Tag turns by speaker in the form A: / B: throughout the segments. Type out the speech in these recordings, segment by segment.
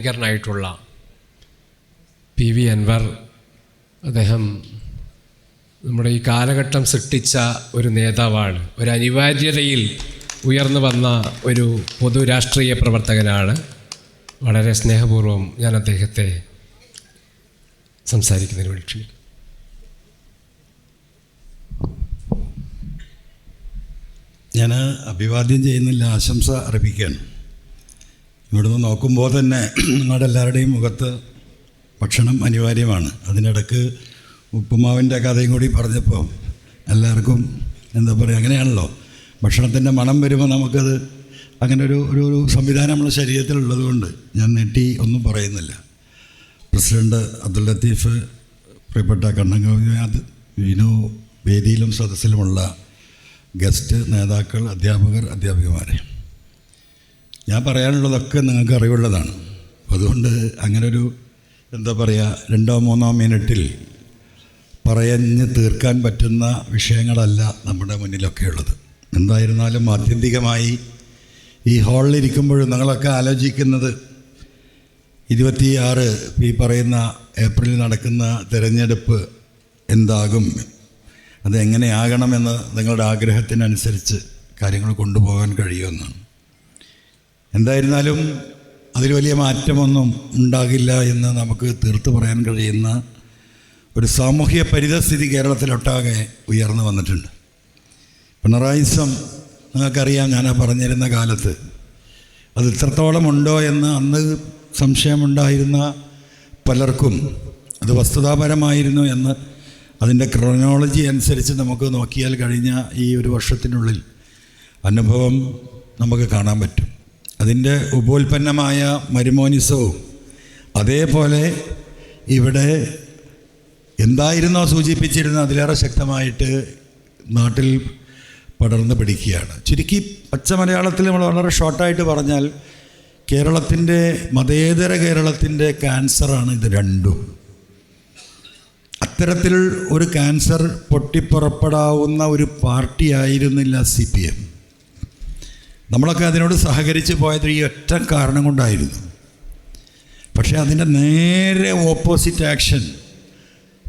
A: ഭീകരനായിട്ടുള്ള P V Anwar അദ്ദേഹം നമ്മുടെ ഈ കാലഘട്ടം സൃഷ്ടിച്ച ഒരു നേതാവാണ്. ഒരു അനിവാര്യതയിൽ ഉയർന്നു വന്ന ഒരു പൊതു രാഷ്ട്രീയ പ്രവർത്തകനാണ്. വളരെ സ്നേഹപൂർവം ഞാൻ അദ്ദേഹത്തെ സംസാരിക്കുന്നതിന് വേണ്ടി
B: ഞാൻ അഭിവാദ്യം ചെയ്യുന്നില്ല ആശംസ അർപ്പിക്കുകയാണ്. ഇവിടുന്ന് നോക്കുമ്പോൾ തന്നെ നിങ്ങളുടെ എല്ലാവരുടെയും മുഖത്ത് ഭക്ഷണം അനിവാര്യമാണ്. അതിനിടക്ക് ഉപ്പുമാവിന്റെ കഥയും കൂടി പറഞ്ഞപ്പോൾ എല്ലാവർക്കും എന്താ പറയുക അങ്ങനെയാണല്ലോ. ഭക്ഷണത്തിന്റെ മണം വരുമ്പോൾ നമുക്കത് അങ്ങനെ ഒരു ഒരു ഒരു സംവിധാനം നമ്മുടെ ശരീരത്തിലുള്ളത് കൊണ്ട് ഞാൻ നെട്ടി ഒന്നും പറയുന്നില്ല. പ്രസിഡന്റ് അബ്ദുൽ ലത്തീഫ് പ്രിയപ്പെട്ട കണ്ണങ്കവിനാഥ് വിനു വേദിയിലും സദസ്സിലുമുള്ള ഗസ്റ്റ് നേതാക്കൾ അധ്യാപകർ അധ്യാപികമാരെ. ഞാൻ പറയാനുള്ളതൊക്കെ നിങ്ങൾക്ക് അറിവുള്ളതാണ്. അതുകൊണ്ട് അങ്ങനൊരു എന്താ പറയുക രണ്ടോ മൂന്നോ മിനിറ്റിൽ പറഞ്ഞ് തീർക്കാൻ പറ്റുന്ന വിഷയങ്ങളല്ല നമ്മുടെ മുന്നിലൊക്കെ ഉള്ളത്. എന്തായിരുന്നാലും ആത്യന്തികമായി ഈ ഹാളിലിരിക്കുമ്പോഴും നിങ്ങളൊക്കെ ആലോചിക്കുന്നത് ഇരുപത്തിയാറ് ഈ പറയുന്ന ഏപ്രിലിൽ നടക്കുന്ന തിരഞ്ഞെടുപ്പ് എന്താകും അതെങ്ങനെയാകണമെന്ന് നിങ്ങളുടെ ആഗ്രഹത്തിനനുസരിച്ച് കാര്യങ്ങൾ കൊണ്ടുപോകാൻ കഴിയുമെന്നാണ്. എന്തായിരുന്നാലും അതിൽ വലിയ മാറ്റമൊന്നും ഉണ്ടാകില്ല എന്ന് നമുക്ക് തീർത്തു പറയാൻ കഴിയുന്ന ഒരു സാമൂഹ്യ പരിതസ്ഥിതി കേരളത്തിലൊട്ടാകെ ഉയർന്നു വന്നിട്ടുണ്ട്. പിണറായിസം നിങ്ങൾക്കറിയാം ഞാൻ ആ പറഞ്ഞിരുന്ന കാലത്ത് അത് ഇത്രത്തോളം ഉണ്ടോ എന്ന് അന്ന് സംശയമുണ്ടായിരുന്ന പലർക്കും അത് വസ്തുതാപരമായിരുന്നു എന്ന് അതിന്റെ ക്രോണോളജി അനുസരിച്ച് നമുക്ക് നോക്കിയാൽ കഴിഞ്ഞ ഈ ഒരു വർഷത്തിനുള്ളിൽ അനുഭവം നമുക്ക് കാണാൻ പറ്റും. അതിന്റെ ഉപോൽപ്പന്നമായ മരുമോനിസവും അതേപോലെ ഇവിടെ എന്തായിരുന്നോ സൂചിപ്പിച്ചിരുന്ന അതിലേറെ ശക്തമായിട്ട് നാട്ടിൽ പടർന്നു പിടിക്കുകയാണ്. ചുരുക്കി പച്ച മലയാളത്തിൽ നമ്മൾ വളരെ ഷോർട്ടായിട്ട് പറഞ്ഞാൽ കേരളത്തിന്റെ മതേതര കേരളത്തിന്റെ ക്യാൻസറാണ് ഇത് രണ്ടും. അത്തരത്തിൽ ഒരു ക്യാൻസർ പൊട്ടിപ്പുറപ്പെടാവുന്ന ഒരു പാർട്ടിയായിരുന്നില്ല സി പി എം. നമ്മളൊക്കെ അതിനോട് സഹകരിച്ച് പോയത് ഈ ഒറ്റ കാരണം കൊണ്ടായിരുന്നു. പക്ഷേ അതിന്റെ നേരെ ഓപ്പോസിറ്റ് ആക്ഷൻ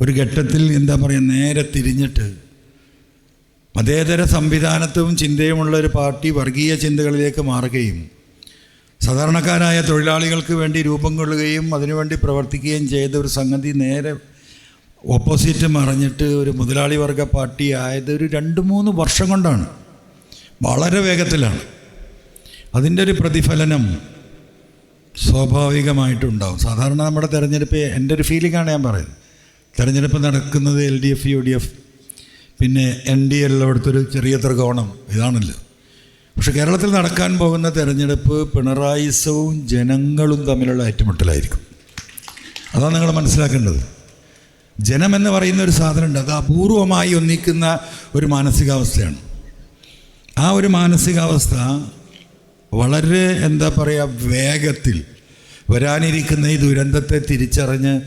B: ഒരു ഘട്ടത്തിൽ എന്താ പറയുക നേരെ തിരിഞ്ഞിട്ട് മതേതര സംവിധാനത്തും ചിന്തയുമുള്ള ഒരു പാർട്ടി വർഗീയ ചിന്തകളിലേക്ക് മാറുകയും സാധാരണക്കാരായ തൊഴിലാളികൾക്ക് വേണ്ടി രൂപം കൊള്ളുകയും അതിനുവേണ്ടി പ്രവർത്തിക്കുകയും ചെയ്ത ഒരു സംഗതി നേരെ ഓപ്പോസിറ്റ് മറിഞ്ഞിട്ട് ഒരു മുതലാളി വർഗ പാർട്ടി ആയത് ഒരു രണ്ട് മൂന്ന് വർഷം കൊണ്ടാണ്. വളരെ വേഗത്തിലാണ്. അതിന്റെ ഒരു പ്രതിഫലനം സ്വാഭാവികമായിട്ടുണ്ടാവും. സാധാരണ നമ്മുടെ തിരഞ്ഞെടുപ്പ് എന്റെ ഒരു ഫീലിംഗാണ് ഞാൻ പറയുന്നത്. തിരഞ്ഞെടുപ്പ് നടക്കുന്നത് L D F U D F പിന്നെ എൻ ഡി എല്ലായിടത്തൊരു ചെറിയ ത്രികോണം ഇതാണല്ലോ. പക്ഷെ കേരളത്തിൽ നടക്കാൻ പോകുന്ന തിരഞ്ഞെടുപ്പ് പിണറായിസവും ജനങ്ങളും തമ്മിലുള്ള ഏറ്റുമുട്ടലായിരിക്കും. അതാണ് നിങ്ങൾ മനസ്സിലാക്കേണ്ടത്. ജനമെന്ന് പറയുന്ന ഒരു സാധനമുണ്ട്. അത് അപൂർവമായി ഒന്നിക്കുന്ന ഒരു മാനസികാവസ്ഥയാണ്. ആ ഒരു മാനസികാവസ്ഥ വളരെ എന്താ പറയുക വേഗത്തിൽ വരാനിരിക്കുന്ന ഈ ദുരന്തത്തെ തിരിച്ചറിഞ്ഞ്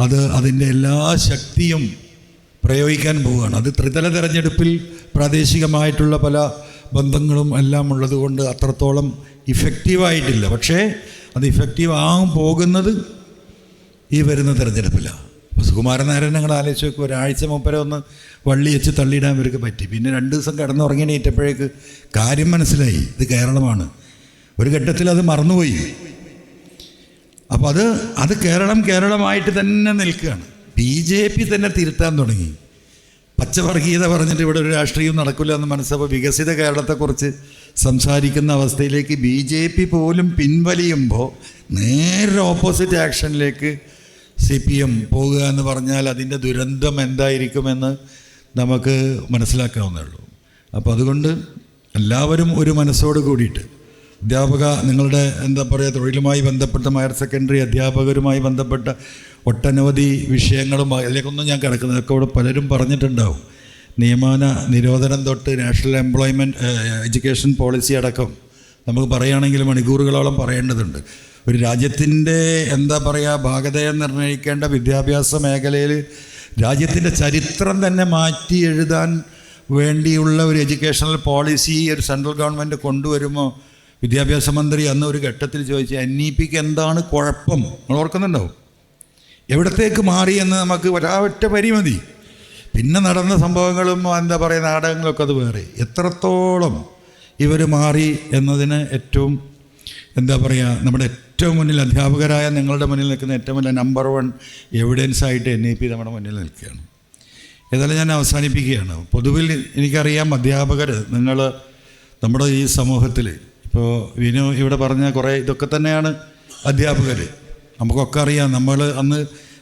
B: അത് അതിന്റെ എല്ലാ ശക്തിയും പ്രയോഗിക്കാൻ പോവുകയാണ്. അത് ത്രിതല തെരഞ്ഞെടുപ്പിൽ പ്രാദേശികമായിട്ടുള്ള പല ബന്ധങ്ങളും എല്ലാം ഉള്ളതുകൊണ്ട് അത്രത്തോളം ഇഫക്റ്റീവായിട്ടില്ല. പക്ഷേ അത് ഇഫക്റ്റീവ് ആകാൻ പോകുന്നത് ഈ വരുന്ന തെരഞ്ഞെടുപ്പിലാണ്. സുകുമാരൻ നായരൻ ഞങ്ങൾ ആലോചിച്ച് നോക്കും ഒരാഴ്ച മുപ്പരെ ഒന്ന് വള്ളി വെച്ച് തള്ളിയിടാൻ ഇവർക്ക് പറ്റി. പിന്നെ രണ്ട് ദിവസം കിടന്നുറങ്ങി നീറ്റപ്പോഴേക്ക് കാര്യം മനസ്സിലായി. ഇത് കേരളമാണ്. ഒരു ഘട്ടത്തിൽ അത് മറന്നുപോയി. അപ്പോൾ അത് അത് കേരളം കേരളമായിട്ട് തന്നെ നിൽക്കുകയാണ്. ബി ജെ പി തന്നെ തിരുത്താൻ തുടങ്ങി. പച്ചവർഗീയത പറഞ്ഞിട്ട് ഇവിടെ ഒരു രാഷ്ട്രീയം നടക്കില്ല എന്ന് മനസ്സിലാവും വികസിത കേരളത്തെക്കുറിച്ച് സംസാരിക്കുന്ന അവസ്ഥയിലേക്ക് ബി ജെ പി പോലും പിൻവലിയുമ്പോൾ നേരെ ഓപ്പോസിറ്റ് ആക്ഷനിലേക്ക് സി പി എം പോകുക എന്ന് പറഞ്ഞാൽ അതിന്റെ ദുരന്തം എന്തായിരിക്കുമെന്ന് നമുക്ക് മനസ്സിലാക്കാവുന്നേ ഉള്ളൂ. അപ്പോൾ അതുകൊണ്ട് എല്ലാവരും ഒരു മനസ്സോട് കൂടിയിട്ട് അധ്യാപക നിങ്ങളുടെ എന്താ പറയുക തൊഴിലുമായി ബന്ധപ്പെട്ട ഹയർ സെക്കൻഡറി അധ്യാപകരുമായി ബന്ധപ്പെട്ട ഒട്ടനവധി വിഷയങ്ങളും അതിലേക്കൊന്നും ഞാൻ കിടക്കുന്നത്. ഒക്കെ ഇവിടെ പലരും പറഞ്ഞിട്ടുണ്ടാവും. നിയമാന നിരോധനം തൊട്ട് നാഷണൽ എംപ്ലോയ്മെന്റ് എഡ്യൂക്കേഷൻ പോളിസി അടക്കം നമുക്ക് പറയുകയാണെങ്കിൽ മണിക്കൂറുകളോളം പറയേണ്ടതുണ്ട്. ഒരു രാജ്യത്തിന്റെ എന്താ പറയുക ഭാഗതയെ നിർണയിക്കേണ്ട വിദ്യാഭ്യാസ മേഖലയിൽ രാജ്യത്തിന്റെ ചരിത്രം തന്നെ മാറ്റി എഴുതാൻ വേണ്ടിയുള്ള ഒരു എഡ്യൂക്കേഷണൽ പോളിസി ഒരു സെൻട്രൽ ഗവൺമെന്റ് കൊണ്ടുവരുമ്പോൾ വിദ്യാഭ്യാസ മന്ത്രി അന്ന് ഒരു ഘട്ടത്തിൽ ചോദിച്ചു എൻ ഇ പിക്ക് എന്താണ് കുഴപ്പം? നമ്മൾ ഓർക്കുന്നുണ്ടോ? എവിടത്തേക്ക് മാറി എന്ന് നമുക്ക് ഒരാവറ്റ പരിമതി പിന്നെ നടന്ന സംഭവങ്ങളും എന്താ പറയുക നാടകങ്ങളൊക്കെ അത് വേറെ. എത്രത്തോളം ഇവർ മാറി എന്നതിന് ഏറ്റവും എന്താ പറയുക നമ്മുടെ ഏറ്റവും മുന്നിൽ അധ്യാപകരായ നിങ്ങളുടെ മുന്നിൽ നിൽക്കുന്ന ഏറ്റവും വലിയ നമ്പർ വൺ എവിഡൻസ് ആയിട്ട് എൻ ഇ പി നമ്മുടെ മുന്നിൽ നിൽക്കുകയാണ്. ഏതായാലും ഞാൻ അവസാനിപ്പിക്കുകയാണ്. പൊതുവിൽ എനിക്കറിയാം അധ്യാപകർ നിങ്ങൾ നമ്മുടെ ഈ സമൂഹത്തിൽ ഇപ്പോൾ വിനു ഇവിടെ പറഞ്ഞ കുറേ ഇതൊക്കെ തന്നെയാണ് അധ്യാപകർ നമുക്കൊക്കെ അറിയാം നമ്മൾ അന്ന്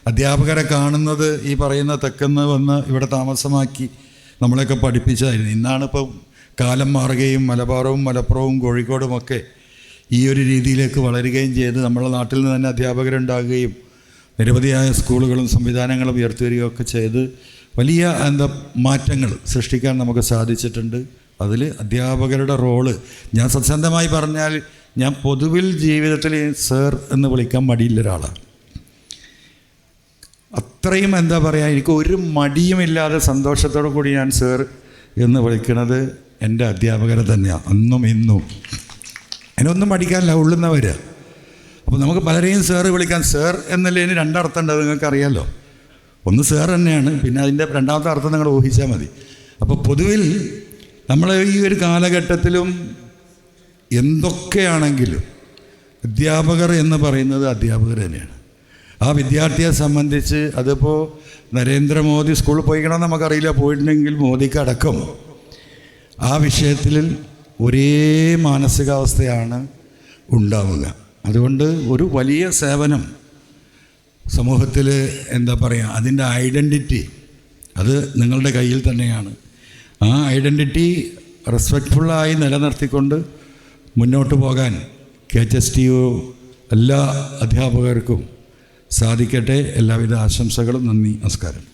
B: അധ്യാപകരെ കാണുന്നത് ഈ പറയുന്ന തെക്കെന്ന് വന്ന് ഇവിടെ താമസമാക്കി നമ്മളെയൊക്കെ പഠിപ്പിച്ചായിരുന്നു ഇന്നാണ് ഇപ്പോൾ കാലം മാറുകയും മലബാറും മലപ്പുറവും കോഴിക്കോടുമൊക്കെ ഈ ഒരു രീതിയിലേക്ക് വളരുകയും ചെയ്ത് നമ്മുടെ നാട്ടിൽ നിന്ന് തന്നെ അധ്യാപകരുണ്ടാകുകയും നിരവധിയായ സ്കൂളുകളും സംവിധാനങ്ങളും ഉയർത്തി വരികയൊക്കെ ചെയ്ത് വലിയ എന്താ മാറ്റങ്ങൾ സൃഷ്ടിക്കാൻ നമുക്ക് സാധിച്ചിട്ടുണ്ട്. അതിൽ അധ്യാപകരുടെ റോൾ. ഞാൻ സത്യസന്ധമായി പറഞ്ഞാൽ ഞാൻ പൊതുവിൽ ജീവിതത്തിൽ സർ എന്ന് വിളിക്കാൻ മടിയില്ല ഒരാളാണ് അത്രയും എന്താ പറയുക എനിക്ക് ഒരു മടിയുമില്ലാതെ സന്തോഷത്തോടു കൂടി ഞാൻ സർ എന്ന് വിളിക്കുന്നത് എന്റെ അധ്യാപകരെ തന്നെയാണ് അന്നും ഇന്നും. അതിനൊന്നും മടിക്കാനില്ല ഉള്ളുന്നവർ അപ്പോൾ നമുക്ക് പലരെയും സാറ് വിളിക്കാൻ സാർ എന്നുള്ളതിന് രണ്ടർത്ഥം ഉണ്ട് നിങ്ങൾക്കറിയാമല്ലോ ഒന്ന് സാർ തന്നെയാണ് പിന്നെ അതിന്റെ രണ്ടാമത്തെ അർത്ഥം നിങ്ങൾ ഊഹിച്ചാൽ മതി. അപ്പോൾ പൊതുവിൽ നമ്മൾ ഈ ഒരു കാലഘട്ടത്തിലും എന്തൊക്കെയാണെങ്കിലും അധ്യാപകർ എന്ന് പറയുന്നത് അധ്യാപകർ തന്നെയാണ്. ആ വിദ്യാർത്ഥിയെ സംബന്ധിച്ച് അതിപ്പോൾ നരേന്ദ്രമോദി സ്കൂളിൽ പോയിക്കണമെന്ന് നമുക്കറിയില്ല. പോയിട്ടുണ്ടെങ്കിൽ മോദിക്ക് അടക്കം. ആ വിഷയത്തിൽ ഒരേ മാനസികാവസ്ഥയാണ് ഉണ്ടാവുക. അതുകൊണ്ട് ഒരു വലിയ സേവനം സമൂഹത്തിൽ എന്താ പറയുക അതിന്റെ ഐഡന്റിറ്റി അത് നിങ്ങളുടെ കയ്യിൽ തന്നെയാണ്. ആ ഐഡന്റിറ്റി റെസ്പെക്റ്റ്ഫുള്ളായി നിലനിർത്തിക്കൊണ്ട് മുന്നോട്ട് പോകാൻ K H S T U എല്ലാ അധ്യാപകർക്കും സാധിക്കട്ടെ. എല്ലാവിധ ആശംസകളും. നന്ദി. നമസ്കാരം.